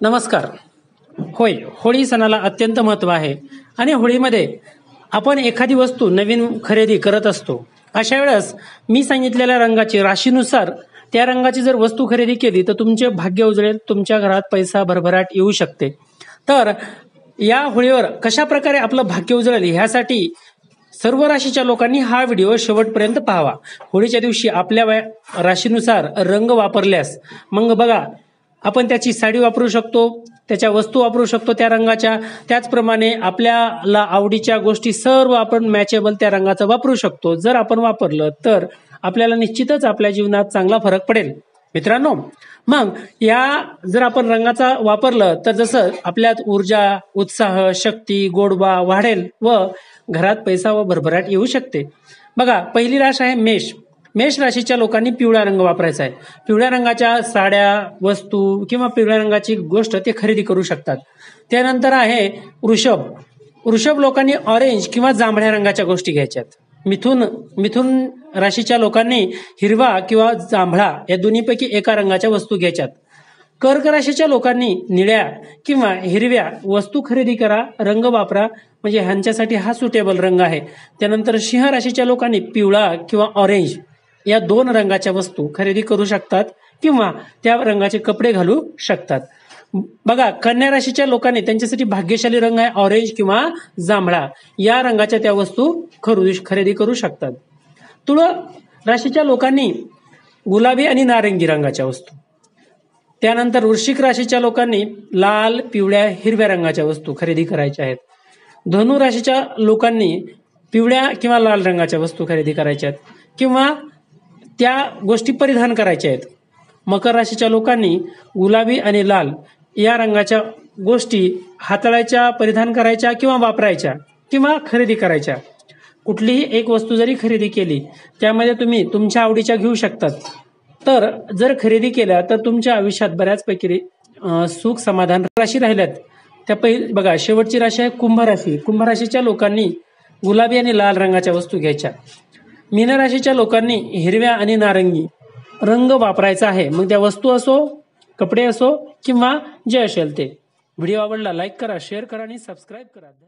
नमस्कार. होय होळी सणाला अत्यंत महत्त्व आहे आणि होळीमध्ये आपण एखादी वस्तू नवीन खरेदी करत असतो. अशा वेळेस मी सांगितलेल्या रंगाची राशीनुसार त्या रंगाची जर वस्तू खरेदी केली तर तुमचे भाग्य उजळेल तुमच्या घरात पैसा भरभराट येऊ शकते. तर या होळीवर कशा प्रकारे आपलं भाग्य उजळेल ह्यासाठी सर्व राशीच्या लोकांनी हा व्हिडिओ शेवटपर्यंत पाहावा. होळीच्या दिवशी आपल्या वया- राशीनुसार रंग वापरल्यास मग बघा आपण त्याची साडी वापरू शकतो त्याच्या वस्तू वापरू शकतो त्या रंगाच्या. त्याचप्रमाणे आपल्याला आवडीच्या गोष्टी सर्व आपण मॅचेबल त्या रंगाचं वापरू शकतो. जर आपण वापरलं तर आपल्याला निश्चितच आपल्या जीवनात चांगला फरक पडेल. मित्रांनो मग या जर आपण रंगाचा वापरलं तर जसं आपल्यात ऊर्जा उत्साह शक्ती गोडवा वाढेल व घरात पैसा व भरभराट येऊ शकते. बघा पहिली राश आहे मेष. मेष राशीच्या लोकांनी पिवळा रंग वापरायचा आहे. पिवळ्या रंगाच्या साड्या वस्तू किंवा पिवळ्या रंगाची गोष्ट ते खरेदी करू शकतात. त्यानंतर आहे वृषभ. वृषभ लोकांनी ऑरेंज किंवा जांभळ्या रंगाच्या गोष्टी घ्यायच्यात. मिथुन मिथुन राशीच्या लोकांनी हिरवा किंवा जांभळा या दोन्हीपैकी एका रंगाच्या वस्तू घ्यायच्यात. कर्क राशीच्या लोकांनी निळ्या किंवा हिरव्या वस्तू खरेदी करा रंग वापरा म्हणजे ह्यांच्यासाठी हा सुटेबल रंग आहे. त्यानंतर सिंह राशीच्या लोकांनी पिवळा किंवा ऑरेंज या दोन रंगाच्या वस्तू खरेदी करू शकतात किंवा त्या रंगाचे कपडे घालू शकतात. बघा कन्या राशीच्या लोकांनी त्यांच्यासाठी भाग्यशाली रंग आहे ऑरेंज किंवा जांभळा. या रंगाच्या त्या वस्तू खरू खरेदी करू शकतात. तुळ राशीच्या लोकांनी गुलाबी आणि नारंगी रंगाच्या वस्तू. त्यानंतर वृश्चिक राशीच्या लोकांनी लाल पिवळ्या हिरव्या रंगाच्या वस्तू खरेदी करायच्या आहेत. धनु राशीच्या लोकांनी पिवळ्या किंवा लाल रंगाच्या वस्तू खरेदी करायच्या आहेत. किंवा त्या गोष्टी परिधान करायच्या आहेत. मकर राशीच्या लोकांनी गुलाबी आणि लाल या रंगाच्या गोष्टी हाताळायच्या परिधान करायच्या किंवा वापरायच्या किंवा खरेदी करायच्या. कुठलीही एक वस्तू जरी खरेदी केली त्यामध्ये तुम्ही तुमच्या आवडीच्या घेऊ शकतात. तर जर खरेदी केल्या तर तुमच्या आयुष्यात बऱ्याचपैकी सुख समाधान राशी राहिल्यात. त्या पहिली बघा शेवटची राशी आहे कुंभ राशी. कुंभ राशीच्या लोकांनी गुलाबी आणि लाल रंगाच्या वस्तू घ्यायच्या. मीन राशीच्या लोकांनी हिरव्या आणि नारंगी रंग वापरायचा आहे. मग त्या वस्तू असो कपडे असो किंवा जे असेल ते. व्हिडिओ आवडला लाईक करा शेअर करा आणि सबस्क्राईब करा.